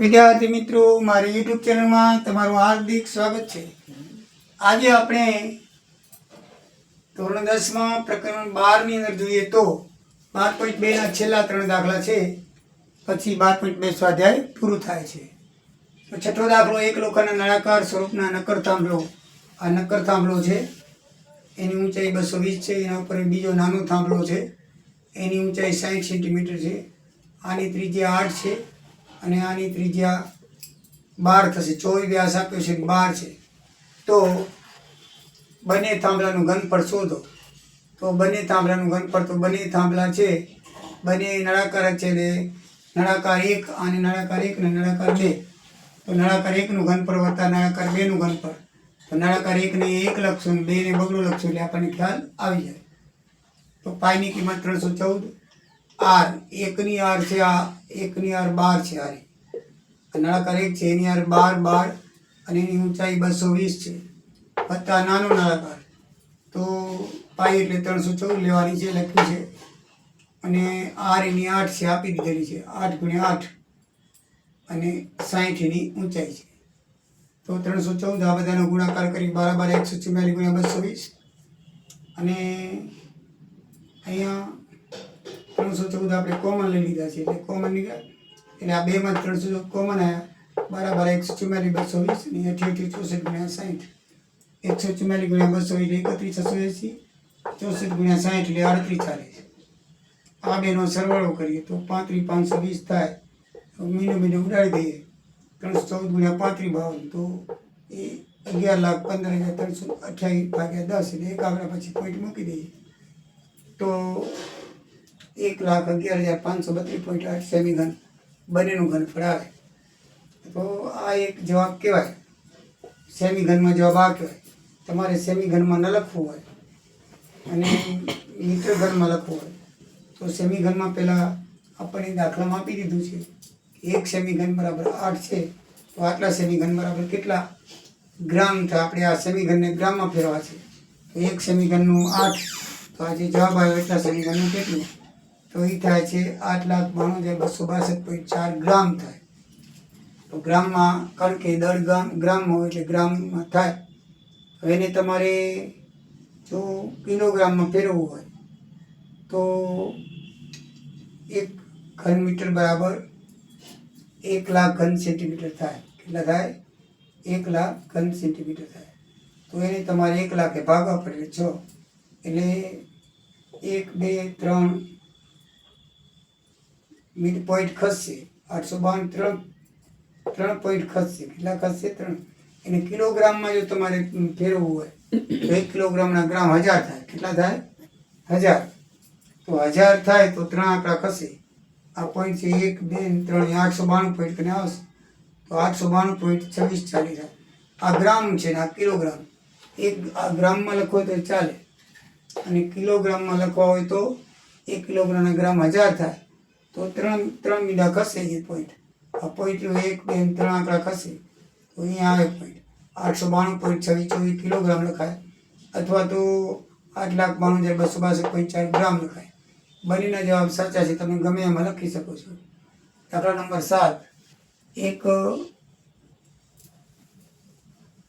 વિદ્યાર્થી મિત્રો, મારી યુટ્યુબ ચેનલમાં તમારું હાર્દિક સ્વાગત છે. આજે આપણે ધોરણ દસમાં પ્રકરણ બારની અંદર જોઈએ તો બાર પોઈન્ટ બેના છેલ્લા ત્રણ દાખલા છે. પછી બાર પોઈન્ટ બે સ્વાધ્યાય પૂરું થાય છે. છઠ્ઠો દાખલો એક લોકોના નળાકાર સ્વરૂપના નક્કર થાંભલો આ નક્કર થાંભલો છે. એની ઊંચાઈ બસો વીસ છે. એના ઉપર બીજો નાનો થાંભલો છે. એની ઊંચાઈ સાઠ સેન્ટીમીટર છે. આની ત્રીજી આઠ છે. અને આની ત્રિજ્યા બાર થશે. ચોવીસ વ્યાસ આપ્યો છે બાર છે. તો બંને થાંભલાનું ઘનફળ શોધો. તો બંને થાંભલાનું ઘનફળ તો બંને થાંભલા છે. બંને નળાકાર છે એટલે નળાકાર એક અને નળાકાર એક ને નળાકાર બે. તો નળાકાર એકનું ઘનફળ વત્તા નળાકાર બેનું ઘનફળ. તો નળાકાર એકને એક લખશું ને બેને બગડું લખશું એટલે આપણને ખ્યાલ આવી જાય. તો પાઈની કિંમત ત્રણસો ચૌદ. આર, એકની આર છે આ, એકની આર બાર છે આરી નળાકાર એક છે, એની આર બાર બાર, અને એની ઊંચાઈ બસો વીસ છે. વત્તા નાનો નળાકાર. તો પાઈ એટલે ત્રણસો ચૌદ લેવાની છે લખ્યું છે. અને આર એની આઠ છે, આપી દીધેલી છે. આઠ ગુણ્યા આઠ. અને સાહીઠ એની ઊંચાઈ છે. તો ત્રણસો ચૌદ આ બધાનો ગુણાકાર કરી બરાબર એકસો ચુમ્યાલીસ ગુણ્યા બસો વીસ. અને અહીંયા ત્રણસો ચૌદ આપણે કોમન લઈ લીધા છે. એટલે કોમન નીકળ્યા એટલે આ બેમાં ત્રણસો ચૌદ કોમન આવ્યા બરાબર એકસો ચુમ્માલીસ બસો વીસ અને અઠ્યાસી ચોસઠ ગુણ્યા સાઠ એકસો ચુમ્માલીસ ગુણ્યા બસો એટલે એકત્રીસ, છસો એંસી. ચોસઠ ગુણ્યા સાઠ એટલે અડત્રીસ ચાલીસ. આ બેનો સરવાળો કરીએ તો પાંત્રીસ, પાંચસો વીસ થાય. મહિનો મહિને ઉડાડી દઈએ. ત્રણસો ચૌદ ગુણ્યા પાંત્રીસ ભાવ તો એ અગિયાર લાખ પંદર હજાર ત્રણસો અઠ્યાવીસ ભાગ્યા દસ એટલે એક આંકડા પછી પોઈન્ટ મૂકી દઈએ. તો એક લાખ અગિયાર હજાર પાંચસો બત્રીસ પોઈન્ટ આઠ સેમી ઘન બંનેનું ઘનફળ આવે તો આ એક જવાબ કહેવાય. સેમી ઘનમાં જવાબ આ કહેવાય. તમારે સેમી ઘનમાં ન લખવું હોય અને મીટર ઘનમાં લખવું હોય તો સેમી ઘનમાં પહેલાં આપણને દાખલામાં આપી દીધું છે એક સેમી ઘન બરાબર આઠ છે. તો આટલા સેમી ઘન બરાબર કેટલા ગ્રામ થાય આપણે આ સેમી ઘનને ગ્રામમાં ફેરવા છે એક સેમી ઘનનું આઠ. તો આજે જવાબ આવ્યો એટલા સેમી ઘનનું કેટલું? તો એ થાય છે, આઠ લાખ બાણું હજાર બસો બાસઠ પોઈન્ટ ચાર ગ્રામ થાય. તો ગ્રામમાં, કારણ કે દર ગ્રામ ગ્રામમાં હોય એટલે ગ્રામમાં થાય. તો એને તમારે જો કિલોગ્રામમાં ફેરવવું હોય, તો એક ઘન મીટર બરાબર એક લાખ ઘન સેન્ટીમીટર થાય. કેટલા થાય? એક લાખ ઘન સેન્ટીમીટર થાય. તો એને તમારે એક લાખે ભાગવા પડે, છ. એટલે એક, બે, ત્રણ મિડ પોઈન્ટ ખસશે. આઠસો બાવન ત્રણ ત્રણ પોઈન્ટ ખસશે. કેટલા ખસશે? ત્રણ. એને કિલોગ્રામમાં જો તમારે ફેરવવું હોય, તો એક કિલોગ્રામના ગ્રામ હજાર થાય. કેટલા થાય? હજાર. તો હજાર થાય તો ત્રણ આંકડા ખસે. આ પોઈન્ટ છે એક, બે, ત્રણ આઠસો બાણું પોઈન્ટ કરીને આવશે. તો આઠસો બાણું પોઈન્ટ છવ્વીસ ચાલી થાય આ ગ્રામ છે ને આ કિલોગ્રામ. એક આ ગ્રામમાં લખો તો ચાલે. અને કિલોગ્રામમાં લખવા હોય તો એક કિલોગ્રામના ગ્રામ હજાર થાય. તો ત્રણ ત્રણ મીંડા ખસે એ પોઈન્ટ આ પોઈન્ટ એક, બે ત્રણ આંકડા ખસે તો અહીંયા આવે પોઈન્ટ આઠસો બાણું પોઈન્ટ છવ્વીસ ચોવીસ કિલોગ્રામ લખાય. અથવા તો આઠ લાખ બાણું હજાર બસો બાસઠ પોઈન્ટ ચાર ગ્રામ લખાય. બંનેના જવાબ સાચા છે. તમે ગમે એમાં લખી શકો છો. દાખલા નંબર સાત. એક,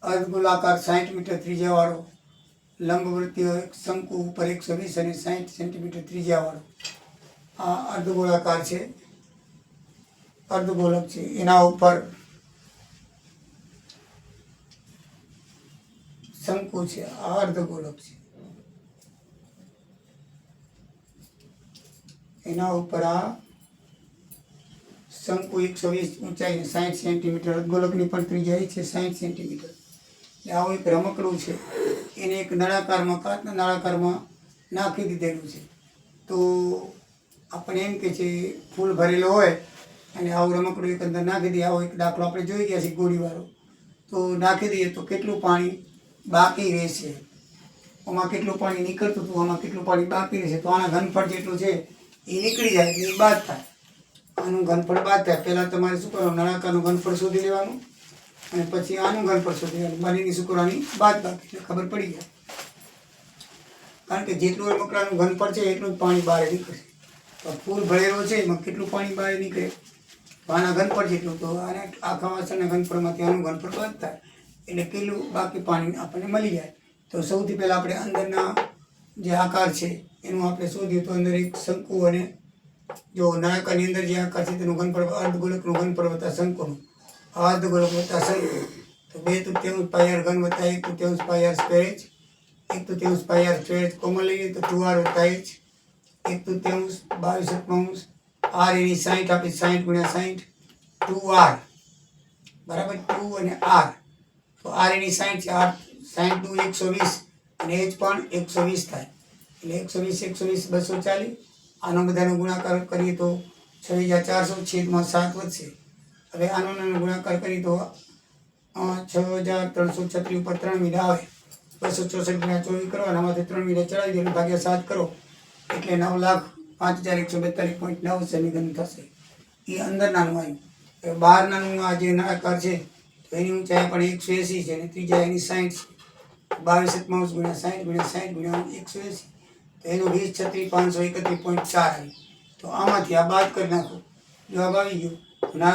અર્ધગોલાકાર સાઠ મીટર ત્રિજ્યાવાળો. લંબવૃત્તીય શંકુ ઉપર એકસો વીસ અને સાઠ સેન્ટીમીટર ત્રિજ્યાવાળો. આ અર્ધગોળાકાર છે. અર્ધગોલક છે. એના ઉપર શંકુ છે. આ અર્ધગોલક છે. એના ઉપર આ શંકુ એકસો વીસ ઊંચાઈ સાઠ સેન્ટીમીટર અર્ધગોલકની પણ ત્રિજ્યા છે સાઠ સેન્ટીમીટર. આવું એક રમકડું છે. એને એક નળાકારમાં, કાચના નળાકારમાં નાખી દીધેલું છે. તો આપણે એમ કે છે, ફૂલ ભરેલો હોય અને આવું રમકડું એક અંદર નાખી દઈએ. આવો એક દાખલો આપણે જોઈ ગયા છીએ ગોળીવાળો. તો નાખી દઈએ તો કેટલું પાણી બાકી રહેશે? આમાં કેટલું પાણી નીકળતું હતું? આમાં કેટલું પાણી બાકી રહેશે? તો આના ઘનફળ જેટલું છે, એ નીકળી જાય એ બાદ થાય. આનું ઘનફળ બાદ થાય. પહેલાં તમારે શું કરવાનું? નળાકારનું ઘનફળ શોધી લેવાનું અને પછી આનું ઘનફળ શોધી લેવાનું. બંનેની શું બાદ બાકી. ખબર પડી જાય. કારણ કે જેટલું રમકડાનું ઘનફળ છે, એટલું જ પાણી બહાર નીકળશે. તો ફૂલ ભરેલો છે, એમાં કેટલું પાણી બહાર નીકળે? પાના ઘનફળ જેટલું તો આને આખા વાસણના ઘનફળમાંથી આનું ઘનફળ બંધ થાય એટલે કેટલું બાકી પાણી આપણને મળી જાય. તો સૌથી પહેલાં આપણે અંદરના જે આકાર છે, એનું આપણે શોધ્યું તો અંદર એક શંકુ અને જો નાયકાની અંદર જે આકાર છે, તેનું ઘનફળ અર્ધગોલકનું ઘનફળ વત્તા શંકુનું આ અર્ધગોળક વત્તા શંકુ. તો બે તૃતીયાંશ પાયાર ઘન વત્તા એક તૃતીયાંશ પાયર સ્ક્વેર એક તૃતીયાંશ પાયર સ્ક્વેર કોમન લઈએ તો ટુ આર વત્તા એચ એક તૃતીયાંશ બાવીસ સત્તાવંશ આર એની સાઠ આપી સાઠ ગુણ્યા સાઠ ટુ આર. બરાબર? ટુ અને આર. તો આર એની સાઠ છે આર સાઠ ટુ એકસો વીસ અને એચ પણ એકસો વીસ થાય. એટલે એકસો વીસ એકસો વીસ, બસો ચાલીસ. આનો બધાનો ગુણાકાર કરીએ તો છ હજાર ચારસો છેદમાં સાત વધશે. હવે આનો ગુણાકાર કરીએ તો છ હજાર ત્રણસો છત્રીસ ઉપર ત્રણ મીડા આવે. બસો ચોસઠ ગુણ્યા ચોવીસ કરો અને આમાંથી ત્રણ મીડા ચડાવી દે ભાગ્યા સાત કરો. એટલે નવ લાખ પાંચ હજાર એકસો બેતાલીસ પોઈન્ટ નવ સેમીગન થશે. એ અંદરનાનું આવ્યું બહારનાનું આ જે નાકાર છે એની ઊંચાઈ પણ એકસો એંસી છે અને ત્રીજા એની સાઠ છે. બાવીસ સત્તાવીસ ગુણ્યા સાઠ ગુણ્યા સાઠ ગુણ્યા એકસો એંસી. તો એનું વીસ છત્રીસ પાંચસો એકત્રીસ પોઈન્ટ ચાર આવ્યું તો આમાંથી આ બાદ કરી નાખો. જવાબ આવી ગયો.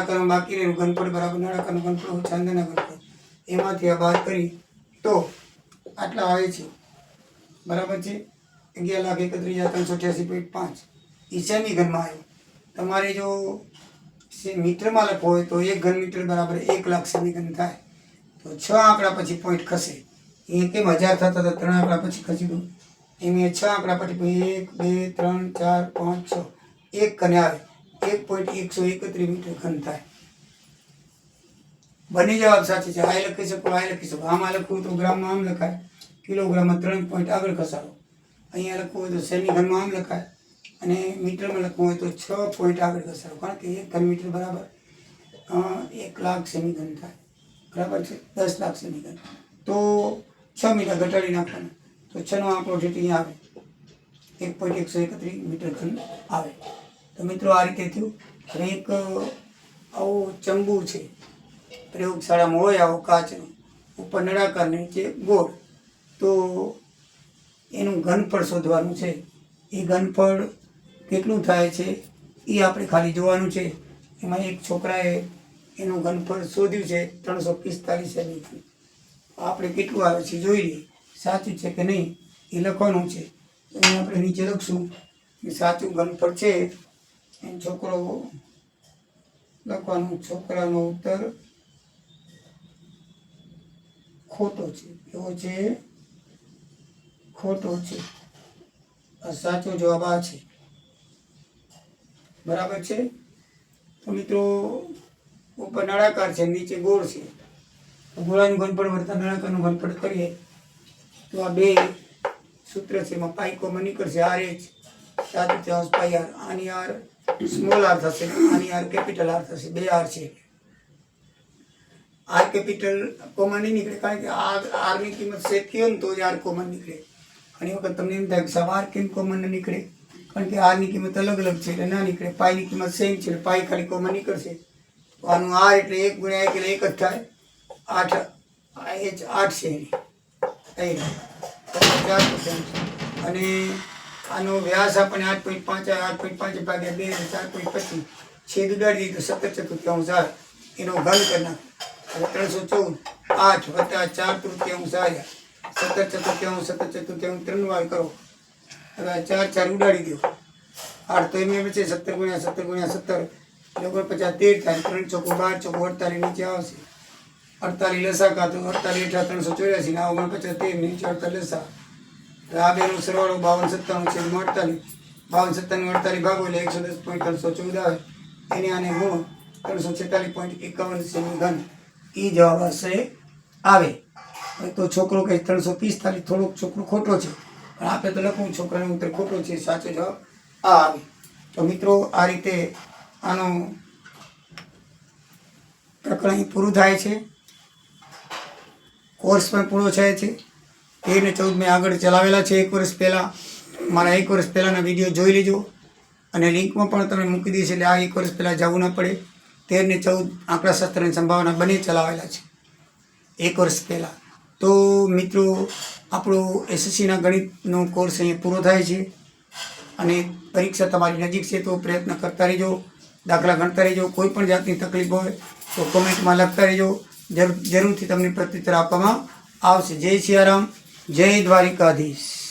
તો બાકી રહેલું ઘનફળ બરાબર નળાકારનું ઘનફળ અંદરના ઘનફળ. એમાંથી આ બાદ કરી. તો આટલા આવે છે. બરાબર છે? અગિયાર લાખ એકત્રીસ હજાર ત્રણસો અઠ્યાસી પોઈન્ટ પાંચ. ઈશાની ઘનમાં આવ્યો. તમારે જો મીટરમાં લખવો હોય તો એક ઘન મીટર બરાબર એક લાખ ઘન થાય. તો છ આંકડા પછી પોઈન્ટ ખસે. એ કેમ હજાર થતા હતા? ત્રણ આંકડા પછી ખસી દઉં એમ એ છ આંકડા પછી એક, બે, ત્રણ, ચાર, પાંચ, છ. એક કને આવે. એક પોઈન્ટ એકસો એકત્રીસ મીટર ઘન થાય. બંને જવાબ સાચી છે. આ લખી શકો, આ લખી શકો. આમાં લખવું તો ગ્રામમાં આમ લખાય. કિલોગ્રામમાં ત્રણ પોઈન્ટ આગળ ખસાડો. અહીંયા લખવું હોય તો ઘનમાં આમ લખાય? અને મીટરમાં લખવું હોય તો છ પોઈન્ટ આગળ ઘસારો કારણ કે એક ઘન મીટર બરાબર એક લાખ સેમી ઘન થાય? બરાબર છે? દસ લાખ સેમી ઘન તો છ મીટર ઘટાડી નાખવાનું. તો છનો આંકડો ઠેઠ અહીંયા આવે. એક પોઈન્ટ એકસો એકત્રીસ મીટર ઘન આવે. તો મિત્રો આ રીતે થયું. અને એક આવો ચંબુ છે. પ્રયોગશાળામાં હોય આવો કાચનો. ઉપર નળાકાર નીચે ગોળ. તો એનું ઘનફળ શોધવાનું છે. એ ઘનફળ કેટલું થાય છે, એ આપણે ખાલી જોવાનું છે. એમાં એક છોકરાએ એનું ઘનફળ શોધ્યું છે ત્રણસો પિસ્તાલીસ સેમી આપણે કેટલું આવે છે જોઈ લઈએ. સાચું છે કે નહીં? એ લખવાનું છે. અહીં આપણે નીચે લખશું કે સાચું ઘનફળ છે. એ છોકરો લખવાનું, છોકરાનો ઉત્તર ખોટો છે. એવો છે ખોટો છે. આ સાચો જવાબ આ છે. બરાબર છે? તો મિત્રો, ઉપર નળાકાર છે, નીચે ગોળ છે. ગોળાનું ઘનફળ વર્તા નળાકારનું ઘનફળ કરીએ. તો આ બે સૂત્ર છે, એમાં પાઈ કોમન નીકળશે. આર એચ, સાત તૃતીયાંશ પાઈ આર. આની આર સ્મોલ આર થશે, આની આર કેપિટલ આર થશે. બે આર છે. આર કેપિટલ કોમન નહીં નીકળે, કારણ કે આર આરની કિંમત સેફ થયો તો જ આર કોમન નીકળે. ઘણી વખત તમને એમ થાય કે આર કેમ કોમન નીકળે? કારણ કે આરની કિંમત અલગ અલગ છે એટલે ના નીકળે. પાઈની કિંમત સેમ છે પાઈ ખાલી કોમન નીકળશે. તો આનું આર એટલે એક ગુણ્યા એક એટલે એક જ થાય. આઠ એચ આઠ છે એની. ચાર તૃતીયાંશ. અને આનો વ્યાસ આપણને આઠ પોઈન્ટ પાંચ આઠ પોઈન્ટ પાંચ ભાગ્યા બે ચાર પોઈન્ટ પચીસ. છેદ ઉડાડી દીધું સત્તર ચતુર્થાંશ આવે એનો ઘન કરી નાખો. ત્રણસો ચૌદ. આઠ વત્તા ચાર તૃતીયાંશ આવ્યા સત્તર ચતુર્થાંશ સત્તર ચતુર્થાંશ ત્રણ વાર કરો. હવે ચાર ચાર ઉડાડી દો. આઠ તો એમ છે સત્તર ગુણ્યા સત્તર ગુણ્યા સત્તર એટલે પચાસ તેર થાય, ત્રણ ચોકો બાર ચોકો અડતાલીસ નીચે આવશે. અડતાલીસ લસા કાં તો અડતાલીસ અઠા ત્રણસો ચોર્યાસી ને ઓગણ પચાસ તેર નીચે અડતાલીસ લસા. આ બેનો સરવાળો બાવન સત્તાણું છે અડતાલીસ. બાવન સત્તાણું અડતાલીસ ભાગો એટલે એકસો દસ પોઈન્ટ ત્રણસો ચૌદ. આવે એને આને હું ત્રણસો છેતાલીસ પોઈન્ટ એકાવન સેમી ઘન. એ જવાબ હશે, આવે. તો છોકરો કહે ત્રણસો પિસ્તાલીસ થોડોક છોકરો ખોટો છે. પણ આપણે તો લખવું, છોકરાનો ઉત્તર ખોટો છે, સાચો જવાબ આ આવે. તો મિત્રો, આ રીતે આનો પ્રકરણ અહીં પૂરું થાય છે. કોર્સ પણ પૂરો થાય છે. તેર ને ચૌદ મેં આગળ ચલાવેલા છે એક વર્ષ પહેલાં. મારા એક વર્ષ પહેલાંના વીડિયો જોઈ લેજો. અને લિંકમાં પણ તમે મૂકી દઈશ એટલે આ એક વર્ષ પહેલાં જવું ન પડે. તેર ને ચૌદ આંકડાશાસ્ત્રની સંભાવના બંને ચલાવેલા છે. એક વર્ષ પહેલાં. તો મિત્રો, આપણો એસએસસીના ગણિતનો કોર્સ અહીંયા પૂરો થાય છે અને પરીક્ષા તમારી નજીક છે તો પ્રયત્ન કરતા રહેજો, દાખલા ગણતા રહેજો, કોઈ પણ જાતની તકલીફ હોય તો કોમેન્ટમાં લખતા રહેજો જરૂરથી તમને પ્રત્યુત્તર આપવામાં આવશે. જય સિયારામ, જય દ્વારિકાધીશ.